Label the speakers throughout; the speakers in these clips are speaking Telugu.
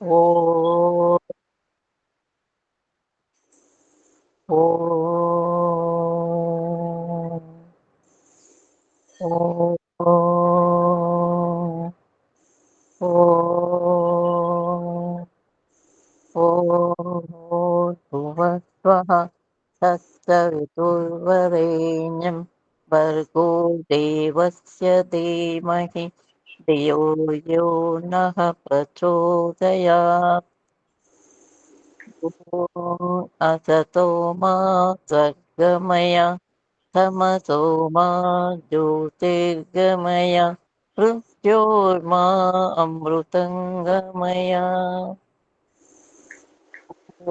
Speaker 1: ओ ओ ओ ओ ओ भुवस्वः सत्सवितुर्वरेण्यं भर्गो देवस्य धीमहि धियो यो नः प्रचोदयात् भूतया असतो मा जगमय तमसो मा ज्योतिर्गमय मृत्योर्मा अमृतङ्गमय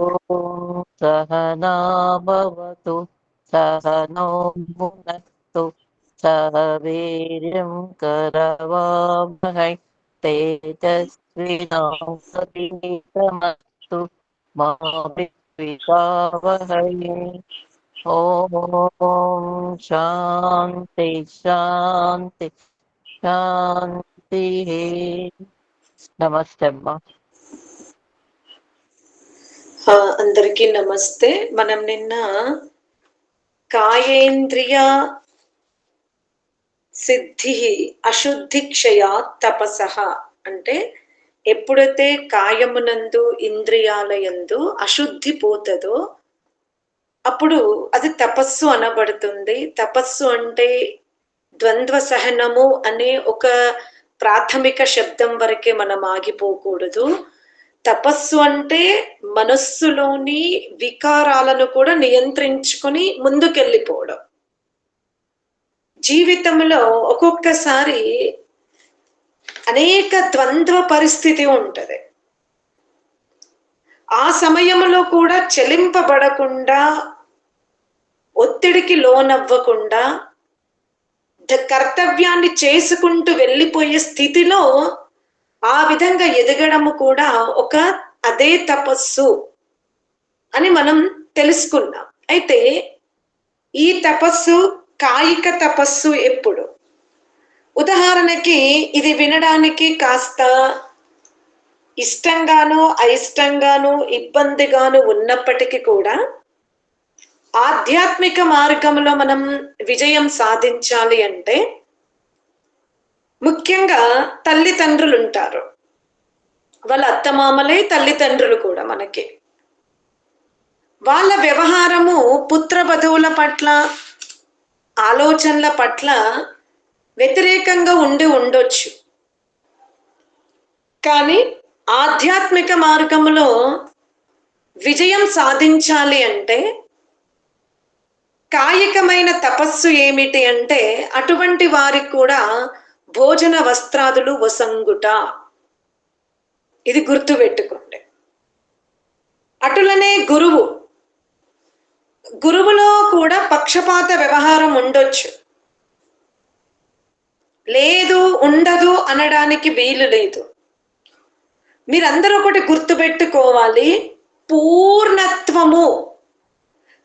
Speaker 1: ॐ सहना भवतु सहनो भुनस्तु सह वीर्यं करवामहै तेजस् శాంతి శాంతి శాంతి నమస్తే అమ్మా
Speaker 2: అందరికీ నమస్తే. మనం నిన్న కాయేంద్రియ సిద్ధి అశుద్ధి క్షయా తపస అంటే ఎప్పుడైతే కాయమునందు ఇంద్రియాలయందు అశుద్ధి పోతుందో అప్పుడు అది తపస్సు అనబడుతుంది. తపస్సు అంటే ద్వంద్వ సహనము అనే ఒక ప్రాథమిక శబ్దం వరకే మనం ఆగిపోకూడదు. తపస్సు అంటే మనస్సులోని వికారాలను కూడా నియంత్రించుకొని ముందుకెళ్ళిపోవడం. జీవితంలో ఒక్కొక్కసారి అనేక ద్వంద్వ పరిస్థితి ఉంటుంది. ఆ సమయంలో కూడా చెలింపబడకుండా ఒత్తిడికి లోనవ్వకుండా ద- కర్తవ్యాన్ని చేసుకుంటూ వెళ్ళిపోయే స్థితిలో ఆ విధంగా ఎదగడము కూడా ఒక అదే తపస్సు అని మనం తెలుసుకున్నాం. అయితే ఈ తపస్సు కాయిక తపస్సు ఎప్పుడు? ఉదాహరణకి ఇది వినడానికి కాస్త ఇష్టంగాను అయిష్టంగాను ఇబ్బందిగాను ఉన్నప్పటికీ కూడా ఆధ్యాత్మిక మార్గంలో మనం విజయం సాధించాలి అంటే ముఖ్యంగా తల్లిదండ్రులు ఉంటారు వాళ్ళ అత్తమామలే తల్లిదండ్రులు కూడా మనకి. వాళ్ళ వ్యవహారము పుత్రవధువుల పట్ల ఆలోచనల పట్ల వ్యతిరేకంగా ఉండి ఉండొచ్చు. కానీ ఆధ్యాత్మిక మార్గంలో విజయం సాధించాలి అంటే కాయికమైన తపస్సు ఏమిటి అంటే అటువంటి వారికి కూడా భోజన వస్త్రాదులు వసంగుట. ఇది గుర్తుపెట్టుకోండి అటులనే గురువు. గురువులో కూడా పక్షపాత వ్యవహారం ఉండొచ్చు. లేదు ఉండదు అనడానికి వీలు లేదు. మీరందరూ ఒకటి గుర్తుపెట్టుకోవాలి పూర్ణత్వము.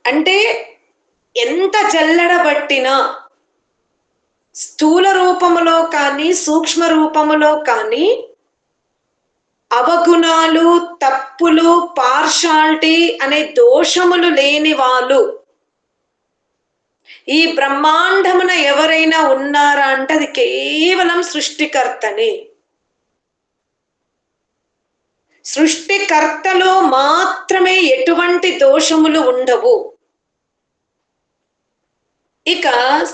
Speaker 2: అంటే ఎంత జల్లడబట్టినా స్థూల రూపములో కానీ సూక్ష్మ రూపములో కానీ అవగుణాలు తప్పులు పార్షాలిటీ అనే దోషములు లేని వాళ్ళు ఈ బ్రహ్మాండమున ఎవరైనా ఉన్నారా అంటే అది కేవలం సృష్టికర్తనే. సృష్టికర్తలో మాత్రమే ఎటువంటి దోషములు ఉండవు. ఇక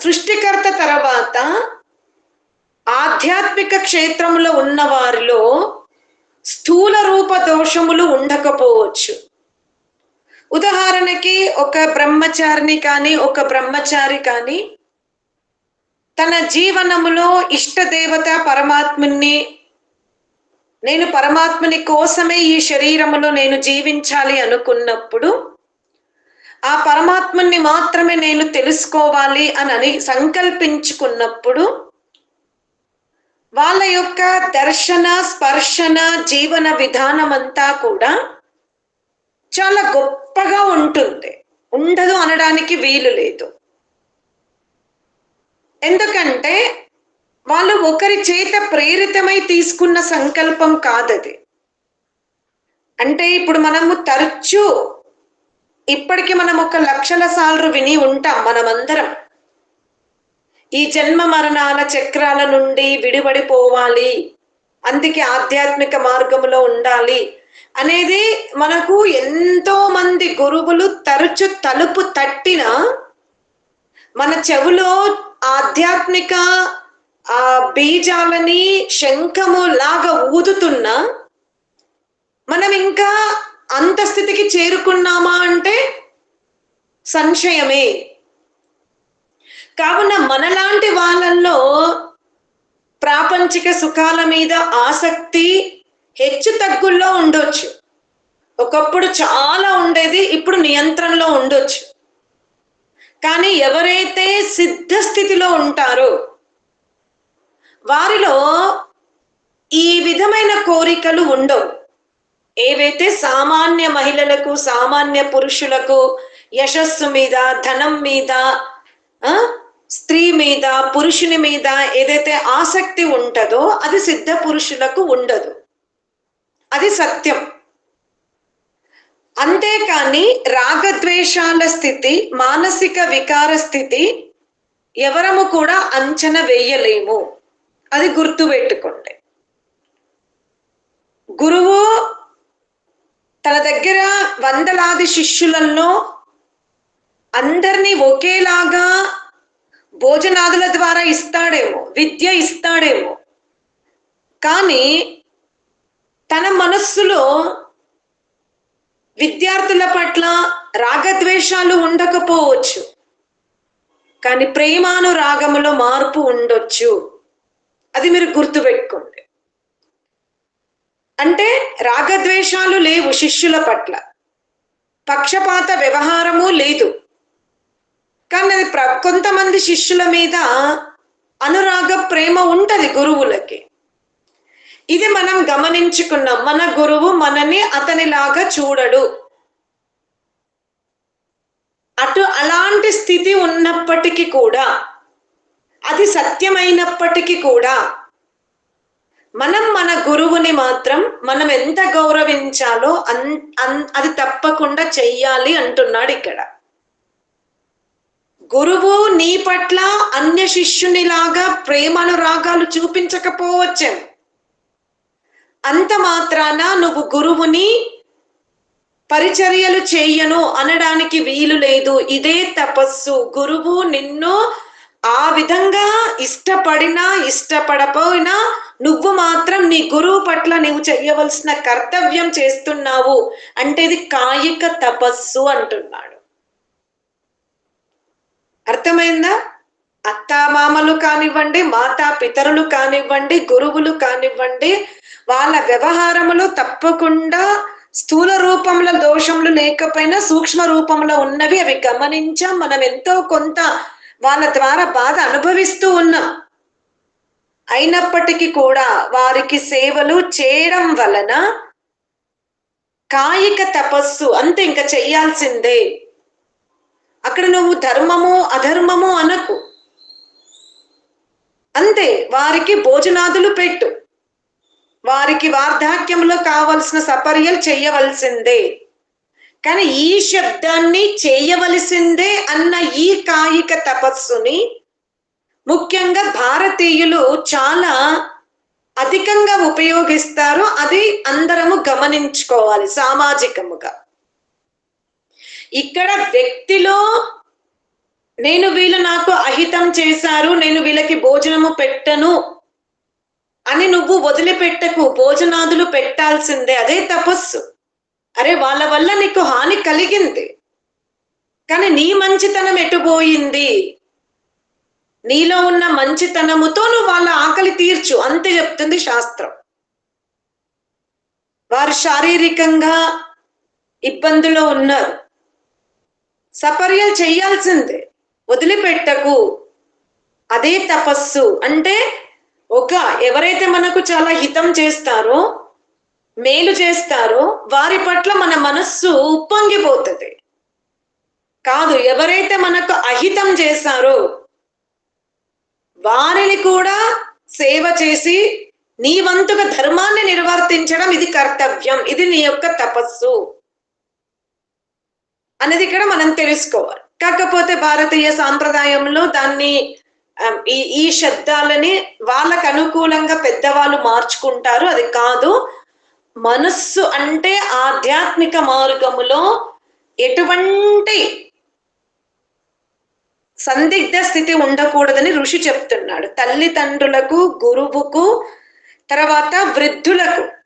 Speaker 2: సృష్టికర్త తర్వాత ఆధ్యాత్మిక క్షేత్రంలో ఉన్న వారిలో స్థూల రూప దోషములు ఉండకపోవచ్చు. ఉదాహరణకి ఒక బ్రహ్మచారిని కానీ ఒక బ్రహ్మచారి కానీ తన జీవనములో ఇష్ట దేవత పరమాత్ముని నేను పరమాత్ముని కోసమే ఈ శరీరములో నేను జీవించాలి అనుకున్నప్పుడు ఆ పరమాత్మని మాత్రమే నేను తెలుసుకోవాలి అని అని సంకల్పించుకున్నప్పుడు వాళ్ళ యొక్క దర్శన స్పర్శన జీవన విధానం అంతా కూడా చాలా గొప్పగా ఉంటుంది. ఉండదు అనడానికి వీలు లేదు. ఎందుకంటే వాళ్ళు ఒకరి చేత ప్రేరితమై తీసుకున్న సంకల్పం కాదది. అంటే ఇప్పుడు మనము తరచూ ఇప్పటికి మనం ఒక లక్షల సార్లు విని ఉంటాం మనమందరం. ఈ జన్మ మరణాల చక్రాల నుండి విడిపడిపోవాలి. అందుకే ఆధ్యాత్మిక మార్గంలో ఉండాలి. అనేది మనకు ఎంతో మంది గురువులు తరచు తలుపు తట్టిన మన చెవులో ఆధ్యాత్మిక ఆ బీజాలని శంఖము లాగా ఊదుతున్నా మనం ఇంకా అంత స్థితికి చేరుకున్నామా అంటే సంశయమే. కావున మనలాంటి వాళ్ళల్లో ప్రాపంచిక సుఖాల మీద ఆసక్తి హెచ్చు తగ్గుల్లో ఉండొచ్చు. ఒకప్పుడు చాలా ఉండేది ఇప్పుడు నియంత్రణలో ఉండొచ్చు. కానీ ఎవరైతే సిద్ధ స్థితిలో ఉంటారో వారిలో ఈ విధమైన కోరికలు ఉండవు. ఏవైతే సామాన్య మహిళలకు సామాన్య పురుషులకు యశస్సు మీద ధనం మీద స్త్రీ మీద పురుషుని మీద ఏదైతే ఆసక్తి ఉంటుందో అది సిద్ధ పురుషులకు ఉండదు. అది సత్యం. అంతేకాని రాగద్వేషాల స్థితి మానసిక వికార స్థితి ఎవరము కూడా అంచనా వేయలేము. అది గుర్తుపెట్టుకోండి గురువు తన దగ్గర వందలాది శిష్యులలో అందరినీ ఒకేలాగా భోజనాదుల ద్వారా ఇస్తాడేమో విద్య ఇస్తాడేమో. కానీ తన మనస్సులో విద్యార్థుల పట్ల రాగద్వేషాలు ఉండకపోవచ్చు. కానీ ప్రేమానురాగములో మార్పు ఉండొచ్చు. అది మీరు గుర్తుపెట్టుకోండి. అంటే రాగద్వేషాలు లేవు శిష్యుల పట్ల. పక్షపాత వ్యవహారము లేదు. కానీ అది ప్ర కొంతమంది శిష్యుల మీద అనురాగ ప్రేమ ఉంటది గురువులకి. ఇది మనం గమనించుకున్నాం. మన గురువు మనని అతనిలాగా చూడడు. అటు అలాంటి స్థితి ఉన్నప్పటికీ కూడా అది సత్యమైనప్పటికీ కూడా మనం మన గురువుని మాత్రం మనం ఎంత గౌరవించాలో అన్ అది తప్పకుండా చెయ్యాలి అంటున్నాడు ఇక్కడ. గురువు నీ పట్ల అన్య శిష్యునిలాగా ప్రేమానురాగాలు చూపించకపోవచ్చేమో. అంత మాత్రాన నువ్వు గురువుని పరిచర్యలు చేయను అనడానికి వీలు లేదు. ఇదే తపస్సు. గురువు నిన్ను ఆ విధంగా ఇష్టపడినా ఇష్టపడపోయినా నువ్వు మాత్రం నీ గురువు పట్ల నువ్వు చేయవలసిన కర్తవ్యం చేస్తున్నావు. అంటే ఇది కాయిక తపస్సు అంటున్నాడు. అర్థమైందా? అత్తామామలు కానివ్వండి మాతా పితరులు కానివ్వండి గురువులు కానివ్వండి వాళ్ళ వ్యవహారములో తప్పకుండా స్థూల రూపంలో దోషములు లేకపోయినా సూక్ష్మ రూపంలో ఉన్నవి అవి గమనించాం. మనం ఎంతో కొంత వాళ్ళ ద్వారా బాధ అనుభవిస్తూ ఉన్నాం. అయినప్పటికీ కూడా వారికి సేవలు చేయడం వలన కాయిక తపస్సు అంతే ఇంకా చెయ్యాల్సిందే. అక్కడ నువ్వు ధర్మము అధర్మము అనకు. అంతే వారికి భోజనాదులు పెట్టు. వారికి వార్ధాక్యంలో కావలసిన సపర్యలు చేయవలసిందే. కానీ ఈ శబ్దాన్ని చేయవలసిందే అన్న ఈ కాయిక తపస్సుని ముఖ్యంగా భారతీయులు చాలా అధికంగా ఉపయోగిస్తారు. అది అందరము గమనించుకోవాలి సామాజికముగా. ఇక్కడ వ్యక్తిలో నేను వీళ్ళు నాకు అహితం చేశారు నేను వీళ్ళకి భోజనము పెట్టను అని నువ్వు వదిలిపెట్టకు భోజనాదులు పెట్టాల్సిందే అదే తపస్సు. అరే వాళ్ళ వల్ల నీకు హాని కలిగింది. కానీ నీ మంచితనం ఎటుపోయింది నీలో ఉన్న మంచితనముతో నువ్వు వాళ్ళ ఆకలి తీర్చు అంతే చెప్తుంది శాస్త్రం. వారు శారీరకంగా ఇబ్బందులో ఉన్నారు. సపర్యలు చేయాల్సిందే. వదిలిపెట్టకు. అదే తపస్సు. అంటే ఒక ఎవరైతే మనకు చాలా హితం చేస్తారో మేలు చేస్తారో వారి పట్ల మన మనస్సు ఉప్పొంగిపోతుంది. కాదు ఎవరైతే మనకు అహితం చేశారో వారిని కూడా సేవ చేసి నీ వంతుగా ధర్మాన్ని నిర్వర్తించడం ఇది కర్తవ్యం. ఇది నీ యొక్క తపస్సు అనేది ఇక్కడ మనం తెలుసుకోవాలి. కాకపోతే భారతీయ సాంప్రదాయంలో దాన్ని Um, ఈ ఈ శబ్దాలని వాళ్ళకు అనుకూలంగా పెద్దవాళ్ళు మార్చుకుంటారు. అది కాదు. మనస్సు అంటే ఆధ్యాత్మిక మార్గములో ఎటువంటి సందిగ్ధ స్థితి ఉండకూడదని ఋషి చెప్తున్నాడు. తల్లిదండ్రులకు గురువుకు తర్వాత వృద్ధులకు.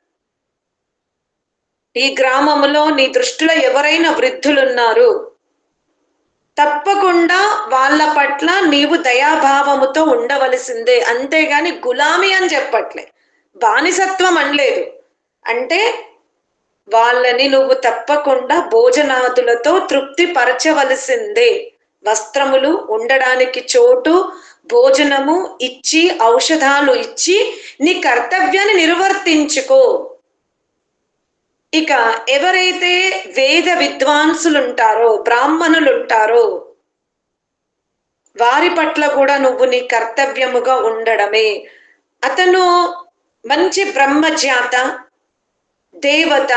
Speaker 2: ఈ గ్రామములో నీ దృష్టిలో ఎవరైనా వృద్ధులున్నారు? తప్పకుండా వాళ్ళ పట్ల నీవు దయాభావముతో ఉండవలసిందే. అంతేగాని గులామీ అని చెప్పట్లే. బానిసత్వం అనలేదు. అంటే వాళ్ళని నువ్వు తప్పకుండా భోజనాదులతో తృప్తి పరచవలసిందే వస్త్రములు ఉండడానికి చోటు భోజనము ఇచ్చి ఔషధాలు ఇచ్చి నీ కర్తవ్యాన్ని నిర్వర్తించుకో. ఇక ఎవరైతే వేద విద్వాంసులుంటారో బ్రాహ్మణులుంటారో వారి పట్ల కూడా నువ్వు నీ కర్తవ్యముగా ఉండడమే. అతను మంచి బ్రహ్మజాత దేవత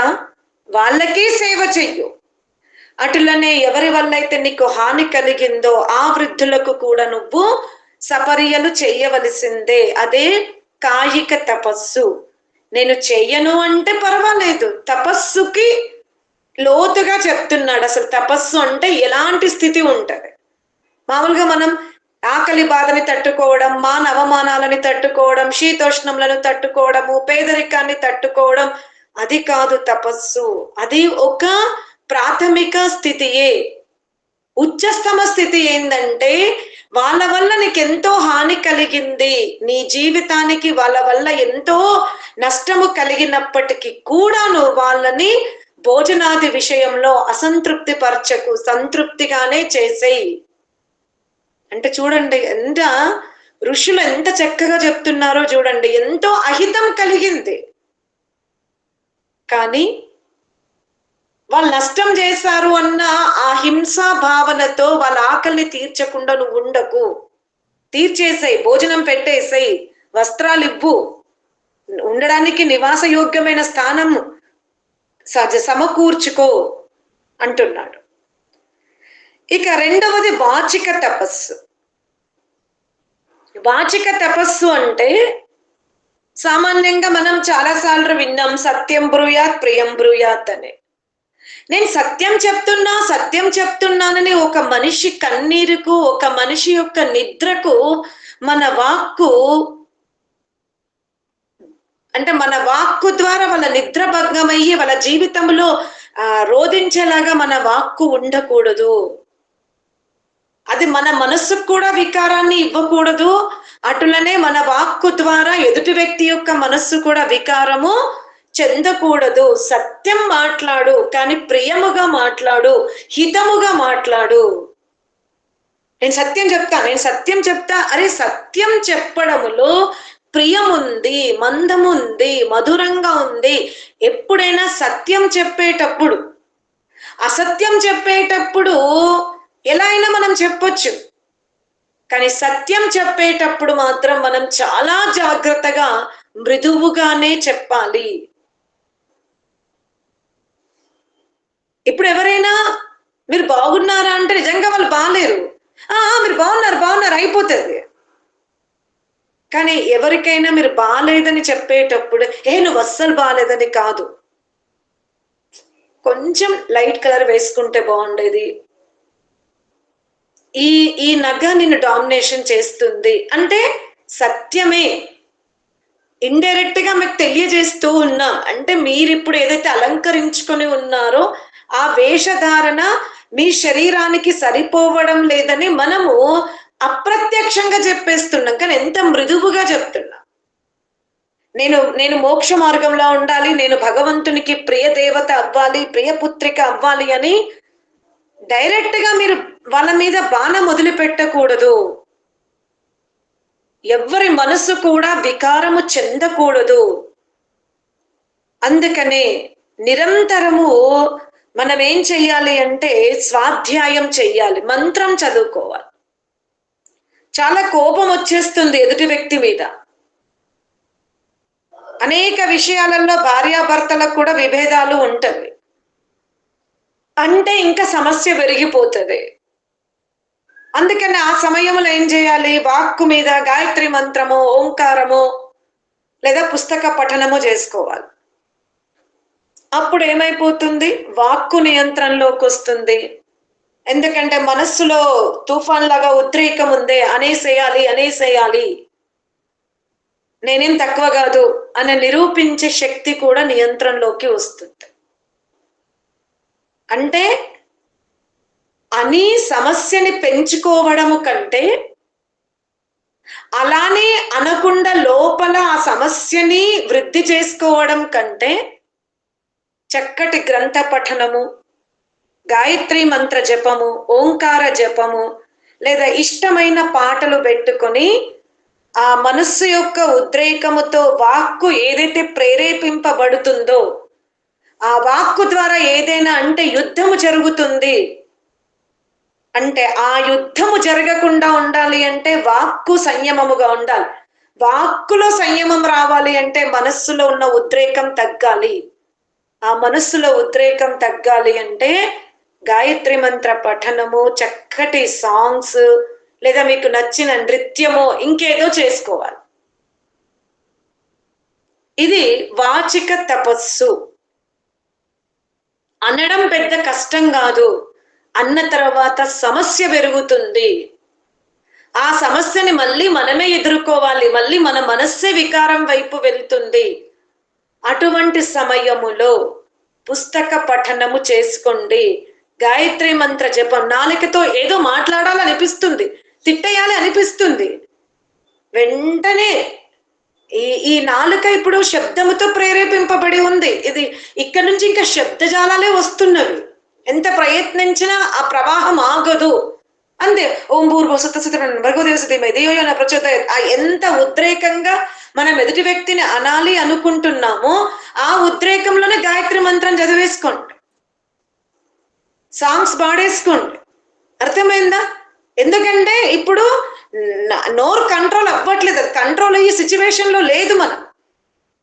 Speaker 2: వాళ్ళకే సేవ చెయ్యు. అటులనే ఎవరి వల్ల అయితే నీకు హాని కలిగిందో ఆ వృద్ధులకు కూడా నువ్వు సపర్యలు చెయ్యవలసిందే. అదే కాయిక తపస్సు. నేను చెయ్యను అంటే పర్వాలేదు. తపస్సుకి లోతుగా చెప్తున్నాడు అసలు. తపస్సు అంటే ఎలాంటి స్థితి ఉంటుంది? మామూలుగా మనం ఆకలి బాధని తట్టుకోవడం మాన అవమానాలని తట్టుకోవడం శీతోష్ణములను తట్టుకోవడము పేదరికాన్ని తట్టుకోవడం అది కాదు తపస్సు. అది ఒక ప్రాథమిక స్థితియే. ఉచ్చస్తమ స్థితి ఏంటంటే వాళ్ళ వల్ల నీకు ఎంతో హాని కలిగింది. నీ జీవితానికి వాళ్ళ వల్ల ఎంతో నష్టము కలిగినప్పటికీ కూడా నువ్వు వాళ్ళని భోజనాది విషయంలో అసంతృప్తి పరచకు సంతృప్తిగానే చేసేయి. అంటే చూడండి ఎంత ఋషులు ఎంత చక్కగా చెప్తున్నారో చూడండి ఎంతో అహితం కలిగింది. కానీ వాళ్ళు నష్టం చేశారు అన్న ఆ హింసా భావనతో వాళ్ళ ఆకలిని తీర్చకుండా నువ్వు ఉండకు. తీర్చేసాయి భోజనం పెట్టేసాయి వస్త్రాలు ఇవ్వు. ఉండడానికి నివాస యోగ్యమైన స్థానం సజ సమకూర్చుకో అంటున్నాడు. ఇక రెండవది వాచిక తపస్సు. వాచిక తపస్సు అంటే సామాన్యంగా మనం చాలాసార్లు విన్నాం సత్యం బ్రూయాత్ ప్రియం బ్రూయాత్ అనే. నేను సత్యం చెప్తున్నా సత్యం చెప్తున్నానని ఒక మనిషి కన్నీరుకు ఒక మనిషి యొక్క నిద్రకు మన వాక్కు అంటే మన వాక్కు ద్వారా వాళ్ళ నిద్ర భంగమయ్యి వాళ్ళ జీవితంలో ఆ రోధించేలాగా మన వాక్కు ఉండకూడదు. అది మన మనస్సుకు కూడా వికారాన్ని ఇవ్వకూడదు. అటులనే మన వాక్కు ద్వారా ఎదుటి వ్యక్తి యొక్క మనస్సు కూడా వికారము చెందకూడదు. సత్యం మాట్లాడు కానీ ప్రియముగా మాట్లాడు హితముగా మాట్లాడు. నేను సత్యం చెప్తా నేను సత్యం చెప్తా. అరే సత్యం చెప్పడములో ప్రియముంది మందముంది మధురంగా ఉంది. ఎప్పుడైనా సత్యం చెప్పేటప్పుడు అసత్యం చెప్పేటప్పుడు ఎలా అయినా మనం చెప్పొచ్చు. కానీ సత్యం చెప్పేటప్పుడు మాత్రం మనం చాలా జాగ్రత్తగా మృదువుగానే చెప్పాలి. ఇప్పుడు ఎవరైనా మీరు బాగున్నారా అంటే నిజంగా వాళ్ళు బాగాలేరు ఆ మీరు బాగున్నారు బాగున్నారు అయిపోతుంది. కానీ ఎవరికైనా మీరు బాగాలేదని చెప్పేటప్పుడు ఏ నువ్వు అస్సలు బాగాలేదని కాదు. కొంచెం లైట్ కలర్ వేసుకుంటే బాగుండేది. ఈ ఈ నగ నిన్ను డామినేషన్ చేస్తుంది అంటే సత్యమే. ఇండైరెక్ట్గా మీకు తెలియజేస్తూ ఉన్నాం. అంటే మీరు ఇప్పుడు ఏదైతే అలంకరించుకొని ఉన్నారో ఆ వేషధారణ మీ శరీరానికి సరిపోవడం లేదని మనము అప్రత్యక్షంగా చెప్పేస్తున్నాం. కానీ ఎంత మృదువుగా చెప్తున్నా. నేను నేను మోక్ష మార్గంలో ఉండాలి నేను భగవంతునికి ప్రియ దేవత అవ్వాలి ప్రియ పుత్రిక అవ్వాలి అని డైరెక్ట్గా మీరు వాళ్ళ మీద బాణం వదిలిపెట్టకూడదు ఎవ్వరి మనసు కూడా వికారము చెందకూడదు. అందుకనే నిరంతరము మనం ఏం చెయ్యాలి అంటే స్వాధ్యాయం చెయ్యాలి మంత్రం చదువుకోవాలి. చాలా కోపం వచ్చేస్తుంది ఎదుటి వ్యక్తి మీద. అనేక విషయాలలో భార్యాభర్తలకు కూడా విభేదాలు ఉంటవి. అంటే ఇంకా సమస్య పెరిగిపోతుంది. అందుకని ఆ సమయంలో ఏం చేయాలి? వాక్కు మీద గాయత్రి మంత్రము ఓంకారము లేదా పుస్తక పఠనము చేసుకోవాలి. అప్పుడు ఏమైపోతుంది వాక్కు నియంత్రణలోకి వస్తుంది. ఎందుకంటే మనస్సులో తుఫాన్ లాగా ఉద్రేకం ఉందే అనేసేయాలి అనేసేయాలి నేనేం తక్కువ కాదు అని నిరూపించే శక్తి కూడా నియంత్రణలోకి వస్తుంది. అంటే అని సమస్యని పెంచుకోవడము కంటే అలానే అనకుండా లోపల ఆ సమస్యని వృద్ధి చేసుకోవడం కంటే చక్కటి గ్రంథ పఠనము గాయత్రి మంత్ర జపము ఓంకార జపము లేదా ఇష్టమైన పాటలు పెట్టుకొని ఆ మనస్సు యొక్క ఉద్రేకముతో వాక్కు ఏదైతే ప్రేరేపింపబడుతుందో ఆ వాక్కు ద్వారా ఏదైనా అంటే యుద్ధము జరుగుతుంది. అంటే ఆ యుద్ధము జరగకుండా ఉండాలి అంటే వాక్కు సంయమముగా ఉండాలి. వాక్కులో సంయమం రావాలి అంటే మనస్సులో ఉన్న ఉద్రేకం తగ్గాలి. ఆ మనస్సులో ఉద్రేకం తగ్గాలి అంటే గాయత్రి మంత్ర పఠనము చక్కటి సాంగ్స్ లేదా మీకు నచ్చిన నృత్యము ఇంకేదో చేసుకోవాలి. ఇది వాచిక తపస్సు. అనడం పెద్ద కష్టం కాదు. అన్న తర్వాత సమస్య పెరుగుతుంది. ఆ సమస్యని మళ్ళీ మనమే ఎదుర్కోవాలి. మళ్ళీ మన మనస్సే వికారం వైపు వెళ్తుంది. అటువంటి సమయములో పుస్తక పఠనము చేసుకోండి. గాయత్రి మంత్ర జపం నాలుకతో ఏదో మాట్లాడాలనిపిస్తుంది. తిట్టేయాలి అనిపిస్తుంది. వెంటనే ఈ ఈ నాలుక ఇప్పుడు శబ్దముతో ప్రేరేపింపబడి ఉంది. ఇది ఇక్కడ నుంచి ఇంకా శబ్దజాలాలే వస్తున్నవి. ఎంత ప్రయత్నించినా ఆ ప్రవాహం ఆగదు. అంతే. ఓం భూర్భు సుత సుత భర్గోదేవసతి దేవో నా ప్రచోదయ ఆ ఎంత ఉద్రేకంగా మనం ఎదుటి వ్యక్తిని అనాలి అనుకుంటున్నామో ఆ ఉద్రేకంలోనే గాయత్రి మంత్రం చదివేసుకోండి. సాంగ్స్ పాడేసుకోండి. అర్థమైందా? ఎందుకంటే ఇప్పుడు నోర్ నోరు కంట్రోల్ అవ్వట్లేదు. కంట్రోల్ అయ్యే సిచ్యువేషన్లో లేదు మనం.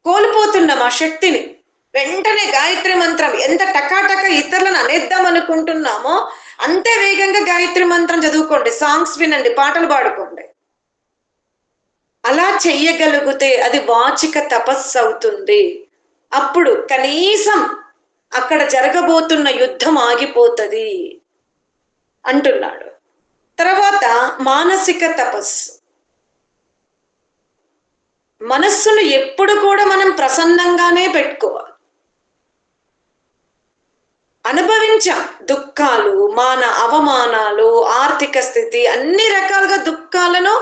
Speaker 2: కోల్పోతున్నాం ఆ శక్తిని. వెంటనే గాయత్రి మంత్రం ఎంత టకాటక ఇతరులను అనేద్దాం అనుకుంటున్నామో అంతే వేగంగా గాయత్రి మంత్రం చదువుకోండి సాంగ్స్ వినండి పాటలు పాడుకోండి. అలా చెయ్యగలిగితే అది వాచిక తపస్సు అవుతుంది. అప్పుడు కనీసం అక్కడ జరగబోతున్న యుద్ధం ఆగిపోతుంది అంటున్నాడు. తర్వాత మానసిక తపస్సు. మనస్సును ఎప్పుడు కూడా మనం ప్రసన్నంగానే పెట్టుకోవాలి. అనుభవించాం. దుఃఖాలు మాన అవమానాలు ఆర్థిక స్థితి అన్ని రకాలుగా దుఃఖాలను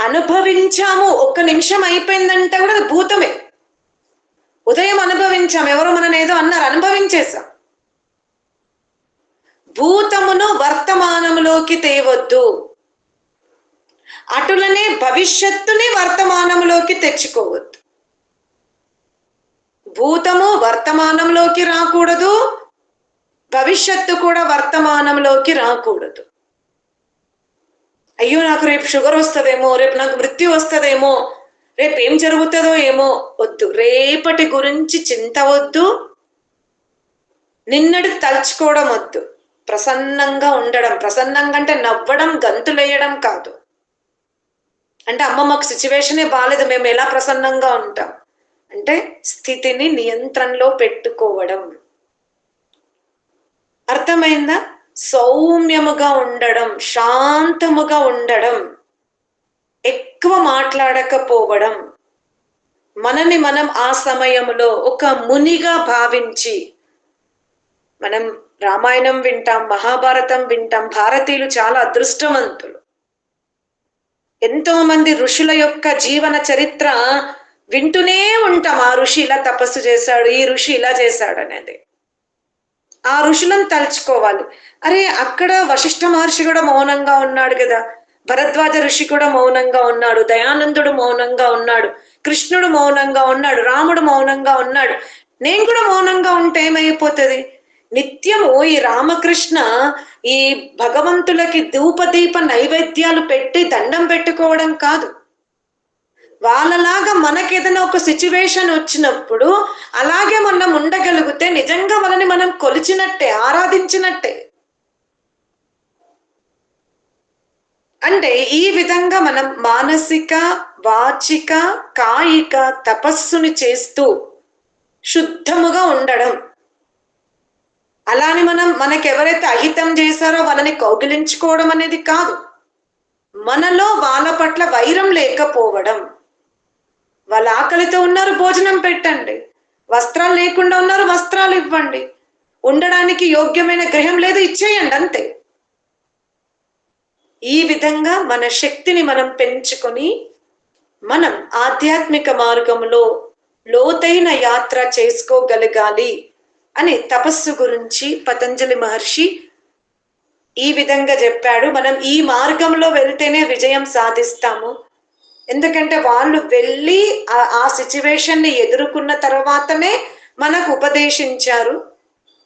Speaker 2: అనుభవించాము. ఒక్క నిమిషం అయిపోయిందంటే కూడా అది భూతమే. ఉదయం అనుభవించాం. ఎవరో మనం ఏదో అన్నారు అనుభవించేసాం భూతమును వర్తమానములోకి తేవద్దు. అటులనే భవిష్యత్తుని వర్తమానంలోకి తెచ్చుకోవద్దు. భూతము వర్తమానంలోకి రాకూడదు. భవిష్యత్తు కూడా వర్తమానంలోకి రాకూడదు. అయ్యో నాకు రేపు షుగర్ వస్తుందేమో రేపు నాకు మృత్యు వస్తుందేమో రేపు ఏం జరుగుతుందో ఏమో వద్దు. రేపటి గురించి చింత వద్దు. నిన్నటి తలుచుకోవడం వద్దు. ప్రసన్నంగా ఉండడం ప్రసన్నంగా అంటే నవ్వడం గంతులేయడం కాదు. అంటే అమ్మ మాకు సిచ్యువేషనే బాగాలేదు మేము ఎలా ప్రసన్నంగా ఉంటాం? అంటే స్థితిని నియంత్రణలో పెట్టుకోవడం. అర్థమైందా? సౌమ్యముగా ఉండడం శాంతముగా ఉండడం ఎక్కువ మాట్లాడకపోవడం మనని మనం ఆ సమయంలో ఒక మునిగా భావించి మనం రామాయణం వింటాం మహాభారతం వింటాం భారతీయులు చాలా అదృష్టవంతులు. ఎంతో మంది ఋషుల యొక్క జీవన చరిత్ర వింటూనే ఉంటాం. ఆ ఋషి ఇలా తపస్సు చేశాడు ఈ ఋషి ఇలా చేశాడు అనేది. ఆ ఋషులను తలుచుకోవాలి. అరే అక్కడ వశిష్ఠ మహర్షి కూడా మౌనంగా ఉన్నాడు కదా. భరద్వాజ ఋషి కూడా మౌనంగా ఉన్నాడు. దయానందుడు మౌనంగా ఉన్నాడు. కృష్ణుడు మౌనంగా ఉన్నాడు. రాముడు మౌనంగా ఉన్నాడు. నేను కూడా మౌనంగా ఉంటే ఏమైపోతుంది? నిత్యము ఈ రామకృష్ణ ఈ భగవంతులకి ధూపదీప నైవేద్యాలు పెట్టి దండం పెట్టుకోవడం కాదు. వాళ్ళలాగా మనకి ఏదైనా ఒక సిచ్యువేషన్ వచ్చినప్పుడు అలాగే మనం ఉండగలిగితే నిజంగా మనని మనం కొలిచినట్టే ఆరాధించినట్టే. అంటే ఈ విధంగా మనం మానసిక వాచిక కాయిక తపస్సుని చేస్తూ శుద్ధముగా ఉండడం. అలాని మనం మనకెవరైతే అహితం చేశారో వాళ్ళని కౌగిలించుకోవడం అనేది కాదు. మనలో వాళ్ళ పట్ల వైరం లేకపోవడం. వాళ్ళ ఆకలితో ఉన్నారు భోజనం పెట్టండి. వస్త్రాలు లేకుండా ఉన్నారు వస్త్రాలు ఇవ్వండి. ఉండడానికి యోగ్యమైన గృహం లేదు ఇచ్చేయండి అంతే. ఈ విధంగా మన శక్తిని మనం పెంచుకొని మనం ఆధ్యాత్మిక మార్గంలో లోతైన యాత్ర చేసుకోగలగాలి అని తపస్సు గురించి పతంజలి మహర్షి ఈ విధంగా చెప్పాడు. మనం ఈ మార్గంలో వెళ్తేనే విజయం సాధిస్తాము. ఎందుకంటే వాళ్ళు వెళ్ళి ఆ- సిచ్యువేషన్ని ఎదుర్కొన్న తర్వాతనే మనకు ఉపదేశించారు.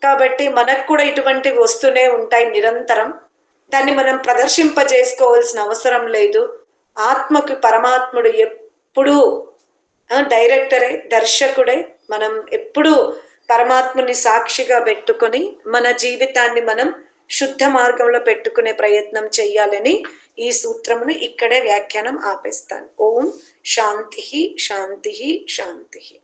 Speaker 2: కాబట్టి మనకు కూడా ఇటువంటివి వస్తూనే ఉంటాయి నిరంతరం. దాన్ని మనం ప్రదర్శింపజేసుకోవాల్సిన అవసరం లేదు. ఆత్మకు పరమాత్ముడు ఎప్పుడూ డైరెక్టరే దర్శకుడే. మనం ఎప్పుడూ పరమాత్ముని సాక్షిగా పెట్టుకొని మన జీవితాన్ని మనం శుద్ధ మార్గంలో పెట్టుకునే ప్రయత్నం చెయ్యాలని ఈ సూత్రమును ఇక్కడే వ్యాఖ్యానం ఆపేస్తాను. ఓం శాంతి శాంతి శాంతి.